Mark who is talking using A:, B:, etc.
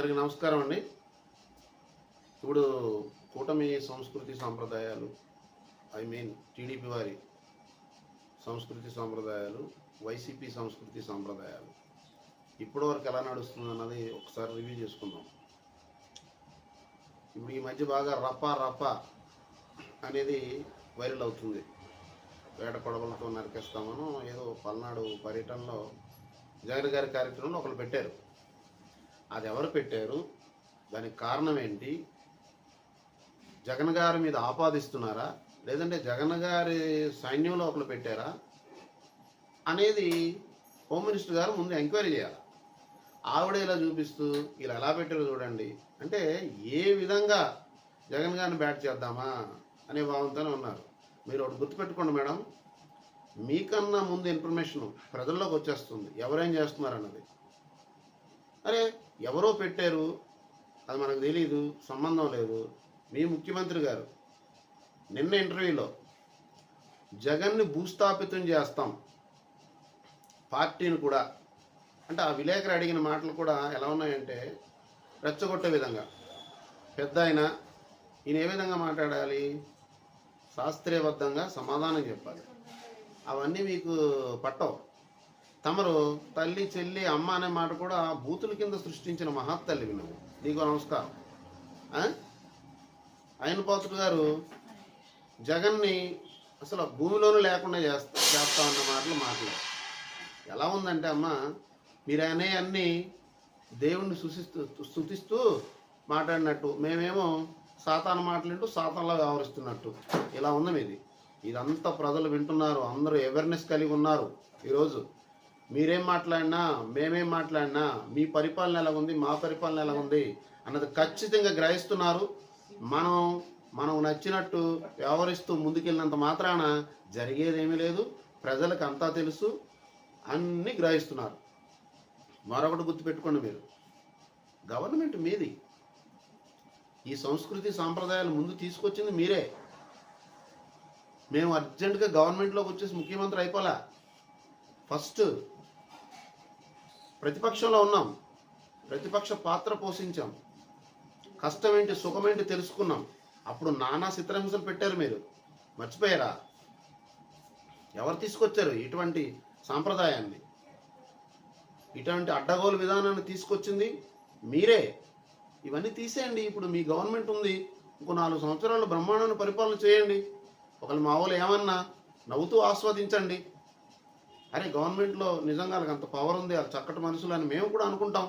A: అందరికీ నమస్కారం అండి. ఇప్పుడు కూటమి సంస్కృతి సాంప్రదాయాలు ఐ మీన్ టీడీపీ వారి సంస్కృతి సాంప్రదాయాలు వైసీపీ సంస్కృతి సాంప్రదాయాలు ఇప్పటి వరకు ఎలా నడుస్తుంది అన్నది ఒకసారి రివ్యూ చేసుకుందాం. ఇప్పుడు ఈ మధ్య బాగా రప రప్ప అనేది వైరల్ అవుతుంది. వేట కొడవలతో నరికేస్తామను ఏదో పల్నాడు పర్యటనలో జగన్ గారి కార్యక్రమంలో ఒకరు పెట్టారు. అది ఎవరు పెట్టారు? దానికి కారణం ఏంటి జగన్ గారి మీద ఆపాదిస్తున్నారా? లేదంటే జగన్ గారి సైన్యం లోపల పెట్టారా? అనేది హోమ్ మినిస్టర్ గారు ముందు ఎంక్వైరీ చేయాలి. ఆవిడ ఇలా చూపిస్తూ ఇలా ఎలా పెట్టారో చూడండి. అంటే ఏ విధంగా జగన్ గారిని బ్యాట్ చేద్దామా అనే భావంతోనే ఉన్నారు. మీరు ఒకటి గుర్తుపెట్టుకోండి మేడం. మీకన్నా ముందు ఇన్ఫర్మేషన్ ప్రజల్లోకి వచ్చేస్తుంది. ఎవరేం చేస్తున్నారు అన్నది. అరే ఎవరో పెట్టారు అది మనకు తెలియదు సంబంధం లేదు. మీ ముఖ్యమంత్రి గారు నిన్న ఇంటర్వ్యూలో జగన్ని భూస్థాపితం చేస్తాం. పార్టీని కూడా. అంటే ఆ విలేకరు అడిగిన మాటలు కూడా ఎలా ఉన్నాయంటే రెచ్చగొట్టే విధంగా. పెద్ద ఆయన ఈయన ఏ విధంగా మాట్లాడాలి? శాస్త్రీయబద్ధంగా సమాధానం చెప్పాలి. అవన్నీ మీకు పట్టవు. తమరు తల్లి చెల్లి అమ్మ అనే మాట కూడా బూతుల కింద సృష్టించిన మహాత్తల్లివి నువ్వు. నీకు నమస్కారం. ఆయన పోతుడు గారు జగన్ని అసలు భూమిలోనూ లేకుండా చేస్తా చేస్తా ఉన్న మాటలు మాటలు. ఎలా ఉందంటే అమ్మ మీరు అనే అన్ని దేవుణ్ణి సూచిస్తూ స్థుతిస్తూ మాట్లాడినట్టు. మేమేమో సాతాన మాటలింటూ సాతాన్లా వ్యవహరిస్తున్నట్టు. ఇలా ఉంది మీది. ఇదంతా ప్రజలు వింటున్నారు అందరూ అవేర్నెస్ కలిగి ఉన్నారు ఈరోజు. మీరేం మాట్లాడినా మేమేం మాట్లాడినా మీ పరిపాలన ఎలా ఉంది మా పరిపాలన ఎలా ఉంది అన్నది ఖచ్చితంగా గ్రహిస్తున్నారు. మనం మనం నచ్చినట్టు వ్యవహరిస్తూ ముందుకెళ్ళినంత మాత్రాన జరిగేదేమీ లేదు. ప్రజలకు అంతా తెలుసు. అన్నీ గ్రహిస్తున్నారు. మరొకటి గుర్తుపెట్టుకోండి మీరు. గవర్నమెంట్ మీది. ఈ సంస్కృతి సాంప్రదాయాలు ముందు తీసుకొచ్చింది మీరే. మేము అర్జెంటుగా గవర్నమెంట్లోకి వచ్చేసి ముఖ్యమంత్రి అయిపోలే ఫస్ట్ ప్రతిపక్షంలో ఉన్నాం. ప్రతిపక్ష పాత్ర పోషించాం. కష్టం ఏంటి సుఖం ఏంటి తెలుసుకున్నాం. అప్పుడు నానా చిత్రహింసలు పెట్టారు మీరు. మర్చిపోయారా? ఎవరు తీసుకొచ్చారు ఇటువంటి సాంప్రదాయాన్ని? ఇటువంటి అడ్డగోలు విధానాన్ని తీసుకొచ్చింది మీరే. ఇవన్నీ తీసేయండి. ఇప్పుడు మీ గవర్నమెంట్ ఉంది. ఇంకో నాలుగు సంవత్సరాలు బ్రహ్మాండాన్ని పరిపాలన చేయండి. ఒకళ్ళు మా వాళ్ళు ఏమన్నా నవ్వుతూ ఆస్వాదించండి. అరే గవర్నమెంట్లో నిజంగా వాళ్ళకి అంత పవర్ ఉంది వాళ్ళు చక్కటి మనుషులు అని మేము కూడా అనుకుంటాం.